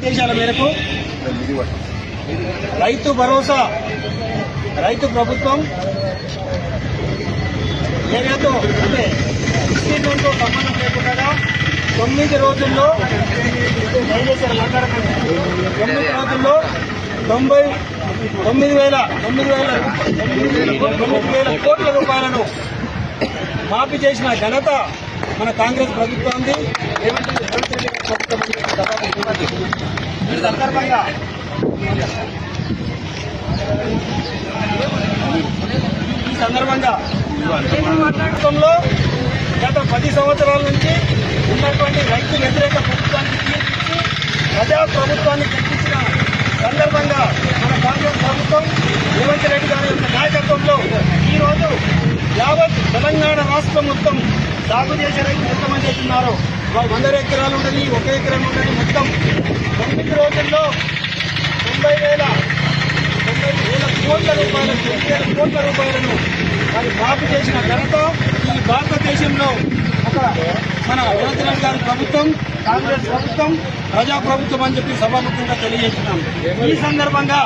ఆదేశాల మేరకు రైతు భరోసా రైతు ప్రభుత్వం ఏరియాతో అంటే విస్తీర్ణంతో సంబంధం లేకుండా తొమ్మిది రోజుల్లో తొమ్మిది రోజుల్లో తొంభై తొమ్మిది వేల తొమ్మిది వేల తొమ్మిది వేల కోట్ల రూపాయలను మాఫీ చేసిన ఘనత మన కాంగ్రెస్ ప్రభుత్వానికి. ఏమంటే రెడ్డి రేవంత్ రెడ్డి గారి ప్రభుత్వం అని చెప్పి సభకు ఉన్నది. ఈ సందర్భంగా ఈ సందర్భంగా ప్రభుత్వంలో గత పది సంవత్సరాల నుంచి ఉన్నటువంటి రైతు వ్యతిరేక ప్రభుత్వాన్ని తీర్పిచ్చి ప్రజా ప్రభుత్వాన్ని కల్పించిన సందర్భంగా మన కాంగ్రెస్ ప్రభుత్వం రేవంత్ రెడ్డి గారి యొక్క నాయకత్వంలో ఈ యావత్ తెలంగాణ రాష్ట్రం మొత్తం సాగు చేసే రైతులు ఎంతమంది అవుతున్నారో వందల ఎకరాలు ఉండని ఒక ఎకరం ఉండని మొత్తం తొమ్మిది రోజుల్లో తొంభై వేల తొంభై వేల కోట్ల రూపాయల తొమ్మిది వేల కోట్ల రూపాయలను మరి బాపు చేసిన ఘనత ఈ భారతదేశంలో ఒక మన రేవంత్ గారి ప్రభుత్వం కాంగ్రెస్ ప్రభుత్వం ప్రజా ప్రభుత్వం అని చెప్పి సభాముఖంగా తెలియజేస్తున్నాం. ఈ సందర్భంగా